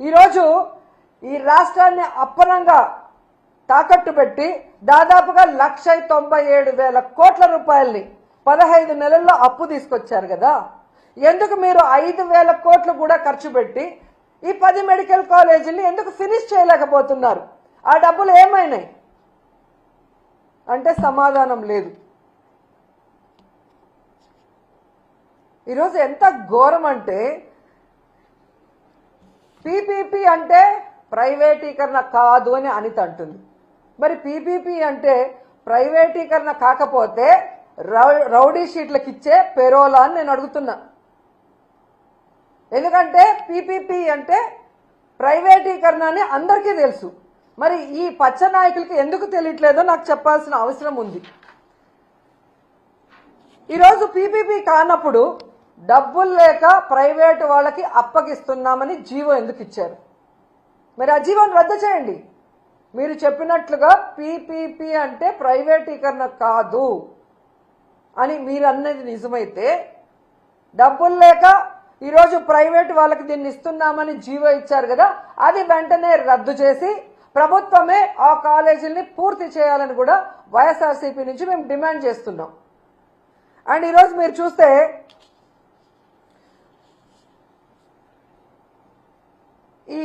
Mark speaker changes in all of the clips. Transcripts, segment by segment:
Speaker 1: ఈరోజు ఈ రాష్ట్రాన్ని అప్పనంగా తాకట్టు పెట్టి దాదాపుగా లక్ష తొంభై ఏడు వేల కోట్ల రూపాయల్ని పదహైదు నెలల్లో అప్పు తీసుకొచ్చారు కదా. ఎందుకు మీరు ఐదు వేల కోట్లు కూడా ఖర్చు పెట్టి ఈ పది మెడికల్ కాలేజీని ఎందుకు ఫినిష్ చేయలేకపోతున్నారు? ఆ డబ్బులు ఏమైనాయి? అంటే సమాధానం లేదు. ఈరోజు ఎంత ఘోరం అంటే పీపీపీ అంటే ప్రైవేటీకరణ కాదు అని అనిత అంటుంది. మరి పీపీపీ అంటే ప్రైవేటీకరణ కాకపోతే రౌ- రౌడీ షీట్లకు ఇచ్చే పెరోలా అని నేను అడుగుతున్నా. ఎందుకంటే పీపీపీ అంటే ప్రైవేటీకరణ అని అందరికీ తెలుసు. మరి ఈ పచ్చ నాయకులకి ఎందుకు తెలియట్లేదో నాకు చెప్పాల్సిన అవసరం ఉంది. ఈరోజు పీపీపీ కానప్పుడు డబ్బులు లేక ప్రైవేటు వాళ్ళకి అప్పగిస్తున్నామని జీవో ఎందుకు ఇచ్చారు? మరి ఆ జీవోని రద్దు చేయండి. మీరు చెప్పినట్లుగా పీపీపీ అంటే ప్రైవేటీకరణ కాదు అని మీరు అన్నది నిజమైతే డబ్బులు లేక ఈరోజు ప్రైవేట్ వాళ్ళకి దీన్ని ఇస్తున్నామని జీవో ఇచ్చారు కదా అది వెంటనే రద్దు చేసి ప్రభుత్వమే ఆ కాలేజీల్ని పూర్తి చేయాలని కూడా వైఎస్ఆర్సీపీ నుంచి మేము డిమాండ్ చేస్తున్నాం. అండ్ ఈరోజు మీరు చూస్తే ఈ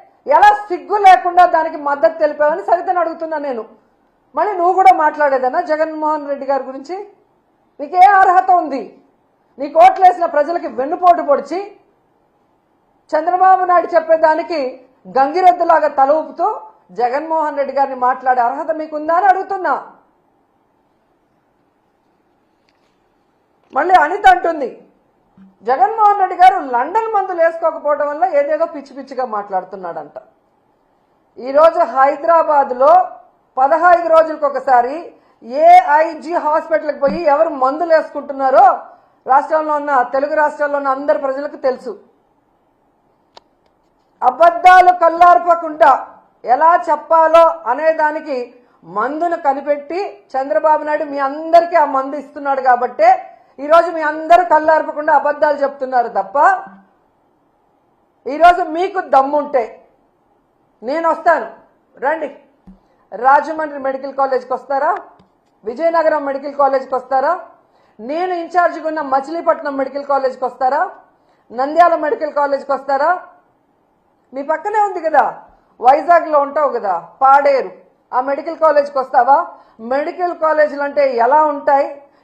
Speaker 1: ఎలా సిగ్గు లేకుండా దానికి మద్దతు తెలిపావని సరితని అడుగుతున్నా నేను. మళ్ళీ నువ్వు కూడా మాట్లాడేదన్నా? జగన్మోహన్ రెడ్డి గారి గురించి? నీకే అర్హత ఉంది? నీ కోట్లేసిన ప్రజలకి వెన్నుపోటు పొడిచి చంద్రబాబు నాయుడు చెప్పేదానికి గంగిరెద్దులాగా తల ఊపుతూ జగన్మోహన్ రెడ్డి గారిని మాట్లాడే అర్హత మీకుందా అని అడుగుతున్నా. మళ్ళీ అనిత అంటుంది జగన్మోహన్ రెడ్డి గారు లండన్ మందులు వేసుకోకపోవడం వల్ల ఏదేదో పిచ్చి పిచ్చిగా మాట్లాడుతున్నాడంట. ఈరోజు హైదరాబాద్లో పదహైదు రోజులకు ఒకసారి ఏఐజీ హాస్పిటల్కి పోయి ఎవరు మందులు వేసుకుంటున్నారో రాష్ట్రంలో ఉన్న తెలుగు రాష్ట్రాల్లో ఉన్న అందరి ప్రజలకు తెలుసు. అబద్ధాలు కల్లార్పకుండా ఎలా చెప్పాలో అనేదానికి మందును కనిపెట్టి చంద్రబాబు నాయుడు మీ అందరికీ ఆ మందు ఇస్తున్నాడు కాబట్టే ఈరోజు మీ అందరూ కళ్ళార్పకుండా అబద్ధాలు చెప్తున్నారు తప్ప ఈరోజు మీకు దమ్ముంటే నేను వస్తాను. రండి. రాజమండ్రి మెడికల్ కాలేజ్కి వస్తారా? విజయనగరం మెడికల్ కాలేజ్కి వస్తారా? నేను ఇన్ఛార్జిగా ఉన్న మచిలీపట్నం మెడికల్ కాలేజ్కి వస్తారా? నంద్యాల మెడికల్ కాలేజ్కి వస్తారా? మీ పక్కనే ఉంది కదా. వైజాగ్లో ఉంటావు కదా. పాడేరు. ఆ మెడికల్ కాలేజ్కి వస్తావా? మెడికల్ కాలేజీలు అంటే ఎలా ఉంటాయి?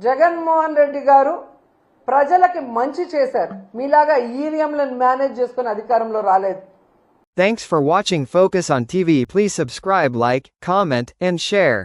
Speaker 1: జగన్మోహన్ రెడ్డి గారు ప్రజలకి మంచి చేశారు మీలాగా ఈవీఎంలను మేనేజ్ చేసుకుని అధికారంలో రాలేదు
Speaker 2: Thanks for watching Focus on TV. Please subscribe, like, comment, and share.